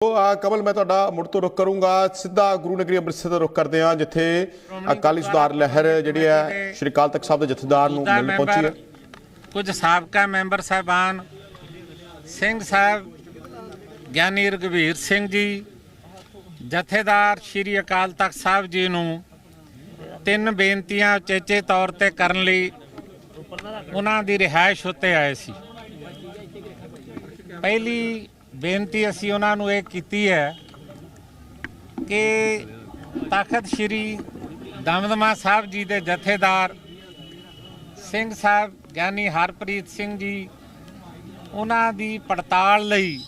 ਉਹ ਆ ਕਮਲ ਮੈਂ ਤੁਹਾਡਾ ਮੁੜ ਤੋਂ ਰੁਕ ਕਰੂੰਗਾ। ਸਿੱਧਾ ਗੁਰੂ ਨਗਰੀ ਅੰਮ੍ਰਿਤਸਰ ਦਾ ਰੁਕ ਕਰਦੇ ਹਾਂ ਜਿੱਥੇ ਅਕਾਲੀ ਸੁਧਾਰ ਲਹਿਰ ਜਿਹੜੀ ਹੈ ਸ਼੍ਰੀ ਅਕਾਲ ਤਖਤ ਸਾਹਿਬ ਦੇ ਜਥੇਦਾਰ ਨੂੰ ਦਾ ਮਿਲਣ ਪਹੁੰਚੀ ਹੈ। ਕੁਝ ਸਾਬਕਾ ਮੈਂਬਰ ਸਾਹਿਬਾਨ ਸਿੰਘ ਸਾਹਿਬ ਗਿਆਨੀ ਰਘਵੀਰ ਸਿੰਘ ਜੀ ਜਥੇਦਾਰ ਸ਼੍ਰੀ ਅਕਾਲ ਤਖਤ ਸਾਹਿਬ ਜੀ ਨੂੰ ਤਿੰਨ ਬੇਨਤੀਆਂ ਉਚੇਚੇ ਤੌਰ ਤੇ ਕਰਨ ਲਈ ਉਹਨਾਂ ਦੀ ਰਿਹਾਇਸ਼ ਉੱਤੇ ਆਏ ਸੀ। ਪਹਿਲੀ ਬੇਨਤੀ ਅਸੀਂ ਉਹਨਾਂ ਨੂੰ ਇਹ ਕੀਤੀ ਹੈ ਕਿ ਤਖਤ ਸ਼੍ਰੀ ਦਮਦਮਾ ਸਾਹਿਬ ਜੀ ਦੇ ਜਥੇਦਾਰ ਸਿੰਘ ਸਾਹਿਬ ਗਿਆਨੀ ਹਰਪ੍ਰੀਤ ਸਿੰਘ ਜੀ, ਉਹਨਾਂ ਦੀ ਪੜਤਾਲ ਲਈ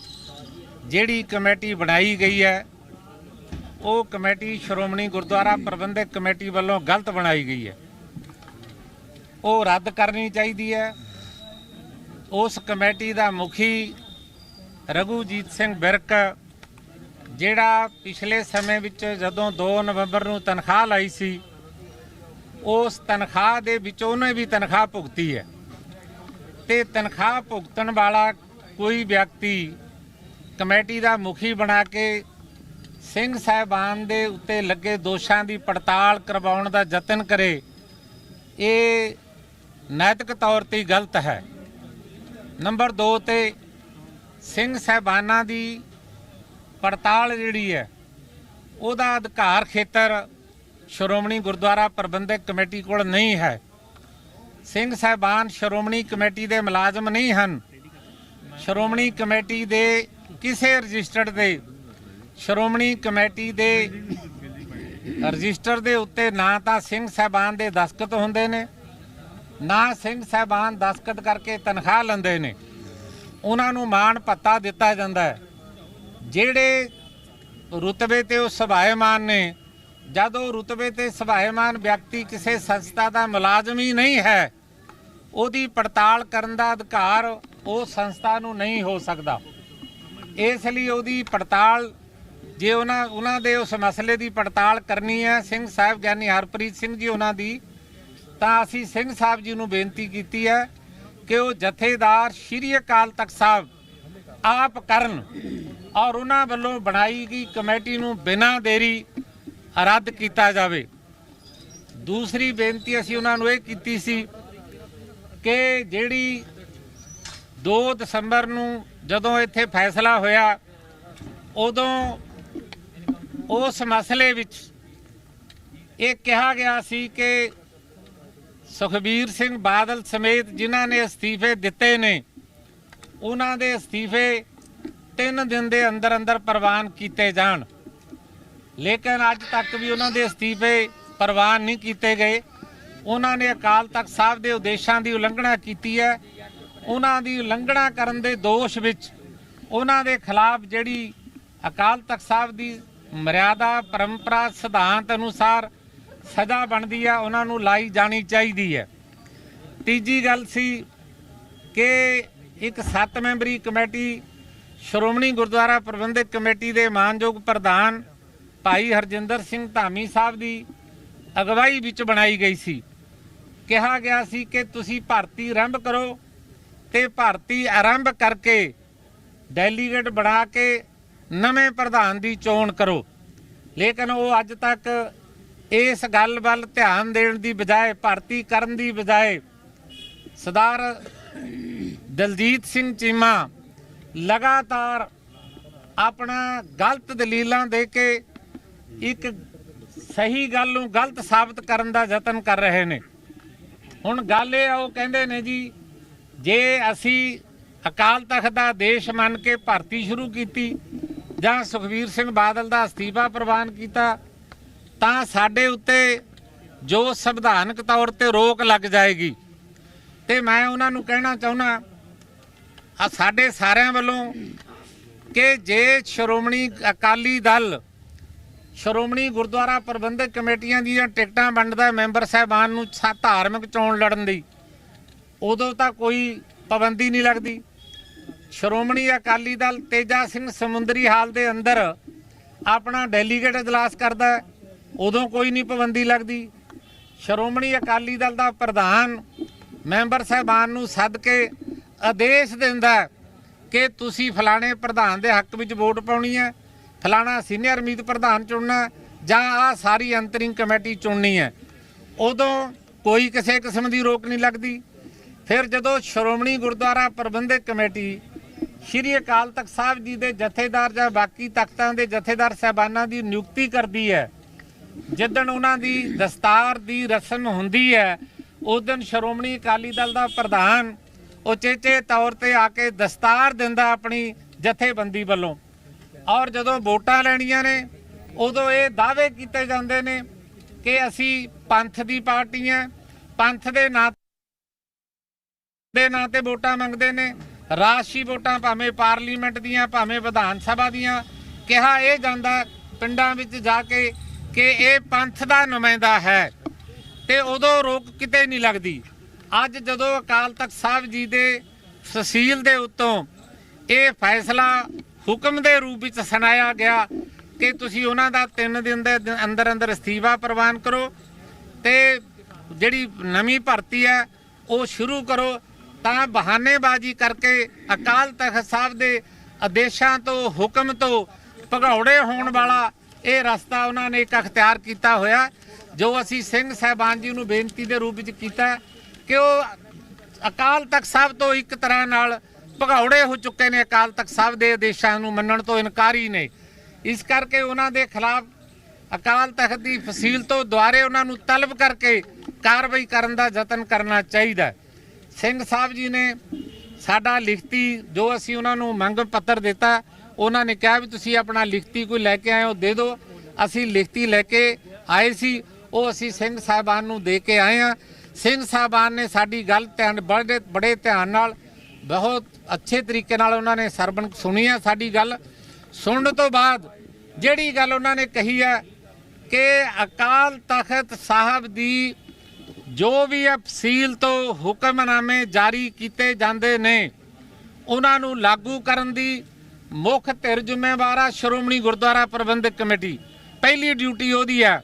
ਜਿਹੜੀ ਕਮੇਟੀ ਬਣਾਈ ਗਈ ਹੈ, ਉਹ ਕਮੇਟੀ ਸ਼੍ਰੋਮਣੀ ਗੁਰਦੁਆਰਾ ਪ੍ਰਬੰਧਕ ਕਮੇਟੀ ਵੱਲੋਂ ਗਲਤ ਬਣਾਈ ਗਈ ਹੈ। ਉਹ ਰੱਦ ਕਰਨੀ ਚਾਹੀਦੀ ਹੈ। ਉਸ ਕਮੇਟੀ ਦਾ ਮੁਖੀ ਰਘੂਜੀਤ ਸਿੰਘ ਬਿਰਕ, ਜਿਹੜਾ ਪਿਛਲੇ ਸਮੇਂ ਵਿੱਚ ਜਦੋਂ 2 ਨਵੰਬਰ ਨੂੰ ਤਨਖਾਹ ਲਈ ਸੀ, ਉਸ ਤਨਖਾਹ ਦੇ ਵਿੱਚ ਉਹਨੇ ਵੀ ਤਨਖਾਹ ਭੁਗਤੀ ਹੈ। ਤੇ ਤਨਖਾਹ ਭੁਗਤਣ ਵਾਲਾ ਕੋਈ ਵਿਅਕਤੀ ਕਮੇਟੀ ਦਾ ਮੁਖੀ ਬਣਾ ਕੇ ਸਿੰਘ ਸਾਹਿਬਾਨ ਦੇ ਉੱਤੇ ਲੱਗੇ ਦੋਸ਼ਾਂ ਦੀ ਪੜਤਾਲ ਕਰਵਾਉਣ ਦਾ ਯਤਨ ਕਰੇ, ਇਹ ਨੈਤਿਕ ਤੌਰ ਤੇ ਗਲਤ ਹੈ। ਨੰਬਰ 2 ਤੇ ਸਿੰਘ ਸਾਹਿਬਾਨਾਂ ਦੀ ਪੜਤਾਲ ਜਿਹੜੀ ਹੈ, ਉਹਦਾ ਅਧਿਕਾਰ ਖੇਤਰ ਸ਼੍ਰੋਮਣੀ ਗੁਰਦੁਆਰਾ ਪ੍ਰਬੰਧਕ ਕਮੇਟੀ ਕੋਲ ਨਹੀਂ ਹੈ। ਸਿੰਘ ਸਾਹਿਬਾਨ ਸ਼੍ਰੋਮਣੀ ਕਮੇਟੀ ਦੇ ਮੁਲਾਜ਼ਮ ਨਹੀਂ ਹਨ। ਸ਼੍ਰੋਮਣੀ ਕਮੇਟੀ ਦੇ ਕਿਸੇ ਰਜਿਸਟਰਡ ਦੇ, ਸ਼੍ਰੋਮਣੀ ਕਮੇਟੀ ਦੇ ਰਜਿਸਟਰ ਦੇ ਉੱਤੇ ਨਾ ਤਾਂ ਸਿੰਘ ਸਾਹਿਬਾਨ ਦੇ ਦਸਖਤ ਹੁੰਦੇ ਨੇ, ਨਾ ਸਿੰਘ ਸਾਹਿਬਾਨ ਦਸਖਤ ਕਰਕੇ ਤਨਖਾਹ ਲੈਂਦੇ ਨੇ। ਉਹਨਾਂ ਨੂੰ ਮਾਣ ਪੱਤਾ ਦਿੱਤਾ ਜਾਂਦਾ ਹੈ। ਜਿਹੜੇ ਰੁਤਬੇ ਤੇ ਉਹ ਸਭਾਏਮਾਨ ਨੇ, ਜਦ ਉਹ ਰੁਤਬੇ ਤੇ ਸਭਾਏਮਾਨ ਵਿਅਕਤੀ ਕਿਸੇ ਸੰਸਥਾ ਦਾ ਮੁਲਾਜ਼ਮ ਹੀ ਨਹੀਂ ਹੈ, ਉਹਦੀ ਪੜਤਾਲ ਕਰਨ ਦਾ ਅਧਿਕਾਰ ਉਹ ਸੰਸਥਾ ਨੂੰ ਨਹੀਂ ਹੋ ਸਕਦਾ। ਇਸ ਲਈ ਉਹਦੀ ਪੜਤਾਲ, ਜੇ ਉਹਨਾਂ ਉਹਨਾਂ ਦੇ ਉਸ ਮਸਲੇ ਦੀ ਪੜਤਾਲ ਕਰਨੀ ਹੈ, ਸਿੰਘ ਸਾਹਿਬ ਗਿਆਨੀ ਹਰਪ੍ਰੀਤ ਸਿੰਘ ਜੀ ਉਹਨਾਂ ਦੀ, ਤਾਂ ਅਸੀਂ ਸਿੰਘ ਸਾਹਿਬ ਜੀ ਨੂੰ ਬੇਨਤੀ ਕੀਤੀ ਹੈ ਕਿ ਉਹ ਜਥੇਦਾਰ ਸ਼੍ਰੀ ਅਕਾਲ ਤਖਤ ਸਾਹਿਬ ਆਪ ਕਰਨ ਔਰ ਉਹਨਾਂ ਵੱਲੋਂ ਬਣਾਈ ਗਈ ਕਮੇਟੀ ਨੂੰ ਬਿਨਾਂ ਦੇਰੀ ਰੱਦ ਕੀਤਾ ਜਾਵੇ? ਦੂਸਰੀ ਬੇਨਤੀ ਅਸੀਂ ਉਹਨਾਂ ਨੂੰ ਇਹ ਕੀਤੀ ਸੀ ਕਿ ਜਿਹੜੀ 2 ਦਸੰਬਰ ਨੂੰ ਜਦੋਂ ਇੱਥੇ ਫੈਸਲਾ ਹੋਇਆ, ਉਦੋਂ ਉਸ ਮਸਲੇ ਵਿੱਚ ਇਹ ਕਿਹਾ ਗਿਆ ਸੀ ਕਿ ਸੁਖਬੀਰ ਸਿੰਘ ਬਾਦਲ ਸਮੇਤ ਜਿਨ੍ਹਾਂ ਨੇ ਅਸਤੀਫੇ ਦਿੱਤੇ ਨੇ, ਉਹਨਾਂ ਦੇ ਅਸਤੀਫੇ 3 ਦਿਨ ਦੇ ਅੰਦਰ ਅੰਦਰ ਪ੍ਰਵਾਨ ਕੀਤੇ ਜਾਣ। ਲੇਕਿਨ ਅੱਜ ਤੱਕ ਵੀ ਉਹਨਾਂ ਦੇ ਅਸਤੀਫੇ ਪ੍ਰਵਾਨ ਨਹੀਂ ਕੀਤੇ ਗਏ। ਉਹਨਾਂ ਨੇ ਅਕਾਲ ਤਖਤ ਸਾਹਿਬ ਦੇ ਉਦੇਸ਼ਾਂ ਦੀ ਉਲੰਘਣਾ ਕੀਤੀ ਹੈ। ਉਹਨਾਂ ਦੀ ਉਲੰਘਣਾ ਕਰਨ ਦੇ ਦੋਸ਼ ਵਿੱਚ ਉਹਨਾਂ ਦੇ ਖਿਲਾਫ ਜਿਹੜੀ ਅਕਾਲ ਤਖਤ ਸਾਹਿਬ ਦੀ ਮਰਿਆਦਾ ਪਰੰਪਰਾ ਸਿਧਾਂਤ ਅਨੁਸਾਰ ਸਜ਼ਾ ਬਣਦੀ ਆ, ਉਹਨਾਂ ਨੂੰ ਲਾਈ ਜਾਣੀ ਚਾਹੀਦੀ ਹੈ। ਤੀਜੀ ਗੱਲ ਸੀ ਕਿ ਇੱਕ 7 ਮੈਂਬਰੀ ਕਮੇਟੀ, ਸ਼੍ਰੋਮਣੀ ਗੁਰਦੁਆਰਾ ਪ੍ਰਬੰਧਕ ਕਮੇਟੀ ਦੇ ਮਾਨਯੋਗ ਪ੍ਰਧਾਨ ਭਾਈ ਹਰਜਿੰਦਰ ਸਿੰਘ ਧਾਮੀ ਸਾਹਿਬ ਦੀ ਅਗਵਾਈ ਵਿੱਚ ਬਣਾਈ ਗਈ ਸੀ। ਕਿਹਾ ਗਿਆ ਸੀ ਕਿ ਤੁਸੀਂ ਭਰਤੀ ਆਰੰਭ ਕਰੋ ਤੇ ਭਰਤੀ ਆਰੰਭ ਕਰਕੇ ਡੈਲੀਗੇਟ ਬਣਾ ਕੇ ਨਵੇਂ ਪ੍ਰਧਾਨ ਦੀ ਚੋਣ ਕਰੋ। ਲੇਕਿਨ ਉਹ ਅੱਜ ਤੱਕ ਇਸ ਗੱਲ ਵੱਲ ਧਿਆਨ ਦੇਣ ਦੀ ਬਜਾਏ, ਭਰਤੀ ਕਰਨ ਦੀ ਬਜਾਏ ਸਰਦਾਰ ਦਲਜੀਤ ਸਿੰਘ ਚੀਮਾ ਲਗਾਤਾਰ ਆਪਣਾ ਗਲਤ ਦਲੀਲਾਂ ਦੇ ਕੇ ਇੱਕ ਸਹੀ ਗੱਲ ਨੂੰ ਗਲਤ ਸਾਬਤ ਕਰਨ ਦਾ ਯਤਨ ਕਰ ਰਹੇ ਨੇ। ਹੁਣ ਗੱਲ ਇਹ ਆ, ਉਹ ਕਹਿੰਦੇ ਨੇ ਜੀ, ਜੇ ਅਸੀਂ ਅਕਾਲ ਤਖਤ ਦਾ ਦੇਸ਼ ਮੰਨ ਕੇ ਭਰਤੀ ਸ਼ੁਰੂ ਕੀਤੀ ਜਾਂ ਸੁਖਵੀਰ ਸਿੰਘ ਬਾਦਲ ਦਾ ਅਸਤੀਫਾ ਪ੍ਰਵਾਨ ਕੀਤਾ ਤਾਂ ਸਾਡੇ ਉੱਤੇ ਜੋ ਸੰਵਿਧਾਨਕ ਤੌਰ ਤੇ ਰੋਕ ਲੱਗ ਜਾਏਗੀ। ਤੇ ਮੈਂ ਉਹਨਾਂ ਨੂੰ ਕਹਿਣਾ ਚਾਹੁੰਦਾ ਆ ਸਾਡੇ ਸਾਰਿਆਂ ਵੱਲੋਂ ਕਿ ਜੇ ਸ਼੍ਰੋਮਣੀ ਅਕਾਲੀ ਦਲ ਸ਼੍ਰੋਮਣੀ ਗੁਰਦੁਆਰਾ ਪ੍ਰਬੰਧਕ ਕਮੇਟੀਆਂ ਦੀਆਂ ਟਿਕਟਾਂ ਵੰਡਦਾ ਮੈਂਬਰ ਸਾਹਿਬਾਨ ਨੂੰ ਧਾਰਮਿਕ ਚੋਣ ਲੜਨ ਦੀ ਉਦੋਂ ਤਾਂ ਕੋਈ ਪਾਬੰਦੀ ਨਹੀਂ ਲੱਗਦੀ। ਸ਼੍ਰੋਮਣੀ ਅਕਾਲੀ ਦਲ ਤੇਜਾ ਸਿੰਘ ਸਮੁੰਦਰੀ ਹਾਲ ਦੇ ਅੰਦਰ ਆਪਣਾ ਡੈਲੀਗੇਟ ਇਜਲਾਸ ਕਰਦਾ ਹੈ, ਉਦੋਂ ਕੋਈ ਨਹੀਂ ਪਾਬੰਦੀ ਲੱਗਦੀ। ਸ਼੍ਰੋਮਣੀ ਅਕਾਲੀ ਦਲ ਦਾ ਪ੍ਰਧਾਨ, ਮੈਂਬਰ ਸਾਹਿਬਾਨ ਨੂੰ ਸੱਦ ਕੇ ਆਦੇਸ਼ ਦਿੰਦਾ ਕਿ ਤੁਸੀਂ ਫਲਾਣੇ ਪ੍ਰਧਾਨ ਦੇ ਹੱਕ ਵਿੱਚ ਵੋਟ ਪਾਉਣੀ ਹੈ, ਫਲਾਣਾ ਸੀਨੀਅਰ ਮੀਤ ਪ੍ਰਧਾਨ ਚੁਣਨਾ ਜਾਂ ਆ ਸਾਰੀ ਅੰਤਰਿੰਗ ਕਮੇਟੀ ਚੁਣਨੀ ਹੈ। ਉਦੋਂ ਕੋਈ ਕਿਸੇ ਕਿਸਮ ਦੀ ਰੋਕ ਨਹੀਂ ਲੱਗਦੀ। ਫਿਰ ਜਦੋਂ ਸ਼੍ਰੋਮਣੀ ਗੁਰਦੁਆਰਾ ਪ੍ਰਬੰਧਕ ਕਮੇਟੀ ਸ਼੍ਰੀ ਅਕਾਲ ਤਖਤ ਸਾਹਿਬ ਜੀ ਦੇ ਜਥੇਦਾਰ ਜਾਂ ਬਾਕੀ ਤਖਤਾਂ ਦੇ ਜਥੇਦਾਰ ਸਹਿਬਾਨਾਂ ਦੀ ਨਿਯੁਕਤੀ ਕਰਦੀ ਹੈ ਜਿੱਦਣ ਉਹਨਾਂ ਦੀ ਦਸਤਾਰ ਦੀ ਰਸਮ ਹੁੰਦੀ ਹੈ, ਉਸ ਦਿਨ ਸ਼੍ਰੋਮਣੀ ਅਕਾਲੀ ਦਲ ਦਾ ਪ੍ਰਧਾਨ ਉਚੇਚੇ ਤੌਰ ਤੇ ਆ ਕੇ ਦਸਤਾਰ ਦਿੰਦਾ ਆਪਣੀ ਜਥੇਬੰਦੀ ਵੱਲੋਂ। ਔਰ ਜਦੋਂ ਵੋਟਾਂ ਲੈਣੀਆਂ ਨੇ, ਉਦੋਂ ਇਹ ਦਾਅਵੇ ਕੀਤੇ ਜਾਂਦੇ ਨੇ ਕਿ ਅਸੀਂ ਪੰਥ ਦੀ ਪਾਰਟੀ ਹੈ, ਪੰਥ ਦੇ ਨਾਂ ਦੇ ਨਾਂ ਤੇ ਵੋਟਾਂ ਮੰਗਦੇ ਨੇ ਰਾਸ਼ੀ ਵੋਟਾਂ ਭਾਵੇਂ ਪਾਰਲੀਮੈਂਟ ਦੀਆਂ, ਭਾਵੇਂ ਵਿਧਾਨ ਸਭਾ ਦੀਆਂ। ਕਿਹਾ ਇਹ ਜਾਂਦਾ ਪਿੰਡਾਂ ਵਿੱਚ ਜਾ ਕੇ ਕਿ ਇਹ ਪੰਥ ਦਾ ਨੁਮਾਇੰਦਾ ਹੈ ਤੇ ਉਦੋਂ ਰੋਕ ਕਿਤੇ ਨਹੀਂ ਲੱਗਦੀ। ਅੱਜ ਜਦੋਂ ਅਕਾਲ ਤਖਤ ਸਾਹਿਬ ਜੀ ਦੇ ਫਸੀਲ ਦੇ ਉੱਤੋਂ ਇਹ ਫੈਸਲਾ ਹੁਕਮ ਦੇ ਰੂਪ ਵਿੱਚ ਸੁਣਾਇਆ ਗਿਆ ਕਿ ਤੁਸੀਂ ਉਹਨਾਂ ਦਾ 3 ਦਿਨ ਦੇ, ਅੰਦਰ ਅੰਦਰ ਅਸਤੀਫਾ ਪ੍ਰਵਾਨ ਕਰੋ ਤੇ ਜਿਹੜੀ ਨਵੀਂ ਭਰਤੀ ਹੈ ਉਹ ਸ਼ੁਰੂ ਕਰੋ। ਤਾਂ ਬਹਾਨੇਬਾਜ਼ੀ ਕਰਕੇ ਅਕਾਲ ਤਖਤ ਸਾਹਿਬ ਦੇ ਆਦੇਸ਼ਾਂ ਤੋਂ, ਹੁਕਮ ਤੋਂ ਭਗੌੜੇ ਹੋਣ ਵਾਲਾ ਇਹ ਰਸਤਾ ਉਹਨਾਂ ਨੇ ਇੱਕ ਅਖਤਿਆਰ ਕੀਤਾ ਹੋਇਆ, ਜੋ ਅਸੀਂ ਸਿੰਘ ਸਾਹਿਬਾਨ ਜੀ ਨੂੰ ਬੇਨਤੀ ਦੇ ਰੂਪ ਵਿੱਚ ਕੀਤਾ ਕਿ ਉਹ ਅਕਾਲ ਤਖਤ ਸਾਹਿਬ ਤੋਂ ਇੱਕ ਤਰ੍ਹਾਂ ਨਾਲ ਭਗੌੜੇ ਹੋ ਚੁੱਕੇ ਨੇ, ਅਕਾਲ ਤਖਤ ਸਾਹਿਬ ਦੇ ਆਦੇਸ਼ਾਂ ਨੂੰ ਮੰਨਣ ਤੋਂ ਇਨਕਾਰੀ ਨੇ ਇਸ ਕਰਕੇ ਉਹਨਾਂ ਦੇ ਖਿਲਾਫ ਅਕਾਲ ਤਖਤ ਦੀ ਫਸੀਲ ਤੋਂ ਦੁਆਰੇ ਉਹਨਾਂ ਨੂੰ ਤਲਬ ਕਰਕੇ ਕਾਰਵਾਈ ਕਰਨ ਦਾ ਯਤਨ ਕਰਨਾ ਚਾਹੀਦਾ ਸਿੰਘ ਸਾਹਿਬ ਜੀ ਨੇ ਸਾਡਾ ਲਿਖਤੀ ਜੋ ਅਸੀਂ ਉਹਨਾਂ ਨੂੰ ਮੰਗ ਪੱਤਰ ਦਿੱਤਾ ਉਹਨਾਂ ਨੇ ਕਿਹਾ ਵੀ ਤੁਸੀਂ ਆਪਣਾ ਲਿਖਤੀ ਕੋਈ ਲੈ ਕੇ ਆਏ ਹੋ ਦੇ ਦਿਓ। ਅਸੀਂ ਲਿਖਤੀ ਲੈ ਕੇ ਆਏ ਸੀ। ਉਹ ਅਸੀਂ ਸਿੰਘ ਸਾਹਿਬਾਨ ਨੂੰ ਦੇ ਕੇ ਆਏ ਆ ਸਿੰਘ ਸਾਹਿਬਾਨ ਨੇ ਸਾਡੀ ਗੱਲ ਧਿਆਨ ਬੜੇ ਬੜੇ ਧਿਆਨ ਨਾਲ, ਬਹੁਤ ਅੱਛੇ ਤਰੀਕੇ ਨਾਲ ਉਹਨਾਂ ਨੇ ਸਰਵਣ ਸੁਣੀ ਹੈ ਸਾਡੀ ਗੱਲ। ਸੁਣਨ ਤੋਂ ਬਾਅਦ ਜਿਹੜੀ ਗੱਲ ਉਹਨਾਂ ਨੇ ਕਹੀ ਹੈ ਕਿ ਅਕਾਲ ਤਖਤ ਸਾਹਿਬ ਦੀ ਜੋ ਵੀ ਅਫਸੀਲ ਤੋਂ ਹੁਕਮਨਾਮੇ ਜਾਰੀ ਕੀਤੇ ਜਾਂਦੇ ਨੇ, ਉਹਨਾਂ ਨੂੰ ਲਾਗੂ ਕਰਨ ਦੀ ਮੁੱਖ ਧਿਰ ਜ਼ਿੰਮੇਵਾਰ ਆ ਸ਼੍ਰੋਮਣੀ ਗੁਰਦੁਆਰਾ ਪ੍ਰਬੰਧਕ ਕਮੇਟੀ। ਪਹਿਲੀ ਡਿਊਟੀ ਉਹਦੀ ਹੈ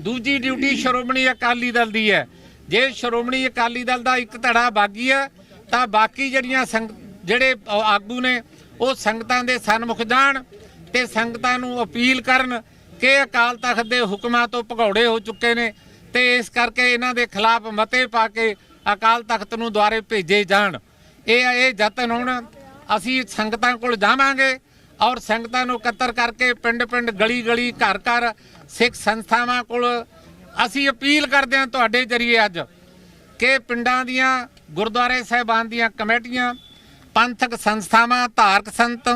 ਦੂਜੀ ਡਿਊਟੀ ਸ਼੍ਰੋਮਣੀ ਅਕਾਲੀ ਦਲ ਦੀ ਹੈ ਜੇ ਸ਼੍ਰੋਮਣੀ ਅਕਾਲੀ ਦਲ ਦਾ ਇੱਕ ਧੜਾ ਬਾਗੀ ਹੈ ਤਾਂ ਬਾਕੀ ਜਿਹੜੀਆਂ ਸੰਗ, ਜਿਹੜੇ ਆਗੂ ਨੇ, ਉਹ ਸੰਗਤਾਂ ਦੇ ਸਨਮੁਖ ਜਾਣ ਤੇ ਸੰਗਤਾਂ ਨੂੰ ਅਪੀਲ ਕਰਨ ਕਿ ਅਕਾਲ ਤਖਤ ਦੇ ਹੁਕਮਾਂ ਤੋਂ ਭਗੌੜੇ ਹੋ ਚੁੱਕੇ ਨੇ ਤੇ ਇਸ ਕਰਕੇ ਇਹਨਾਂ ਦੇ ਖਿਲਾਫ ਮਤੇ ਪਾ ਕੇ ਅਕਾਲ ਤਖਤ ਨੂੰ ਦੁਆਰੇ ਭੇਜੇ ਜਾਣ। ਇਹ ਇਹ ਯਤਨ ਹੋਣ ਅਸੀਂ ਸੰਗਤਾਂ ਕੋਲ ਜਾਵਾਂਗੇ ਔਰ ਸੰਗਤਾਂ ਨੂੰ ਇਕੱਤਰ ਕਰਕੇ ਪਿੰਡ ਪਿੰਡ ਗਲੀ ਗਲੀ ਘਰ ਘਰ ਸਿੱਖ ਸੰਸਥਾਵਾਂ ਕੋਲ ਅਸੀਂ ਅਪੀਲ ਕਰਦੇ ਹਾਂ ਤੁਹਾਡੇ ਜਰੀਏ ਅੱਜ ਕਿ ਪਿੰਡਾਂ ਦੀਆਂ, ਗੁਰਦੁਆਰੇ ਸਾਹਿਬਾਨ ਦੀਆਂ ਕਮੇਟੀਆਂ, ਪੰਥਕ ਸੰਸਥਾਵਾਂ, ਧਾਰਕ ਸੰਤ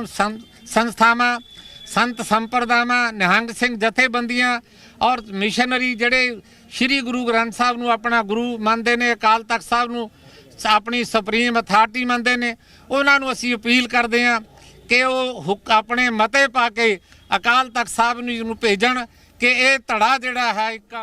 ਸੰਸਥਾਵਾਂ, ਸੰਤ ਸੰਪਰਦਾਵਾਂ, ਨਿਹੰਗ ਸਿੰਘ ਜਥੇਬੰਦੀਆਂ ਔਰ ਮਿਸ਼ਨਰੀ ਜਿਹੜੇ ਸ੍ਰੀ ਗੁਰੂ ਗ੍ਰੰਥ ਸਾਹਿਬ ਨੂੰ ਆਪਣਾ ਗੁਰੂ ਮੰਨਦੇ ਨੇ, ਅਕਾਲ ਤਖਤ ਸਾਹਿਬ ਨੂੰ ਆਪਣੀ ਸੁਪਰੀਮ ਅਥਾਰਟੀ ਮੰਨਦੇ ਨੇ। ਉਹਨਾਂ ਨੂੰ ਅਸੀਂ ਅਪੀਲ ਕਰਦੇ ਹਾਂ ਕਿ ਉਹ ਹੁਕ ਆਪਣੇ ਮਤੇ ਪਾ ਕੇ ਅਕਾਲ ਤਖਤ ਸਾਹਿਬ ਨੂੰ ਭੇਜਣ ਕਿ ਇਹ ਧੜਾ ਜਿਹੜਾ ਹੈ ਇੱਕ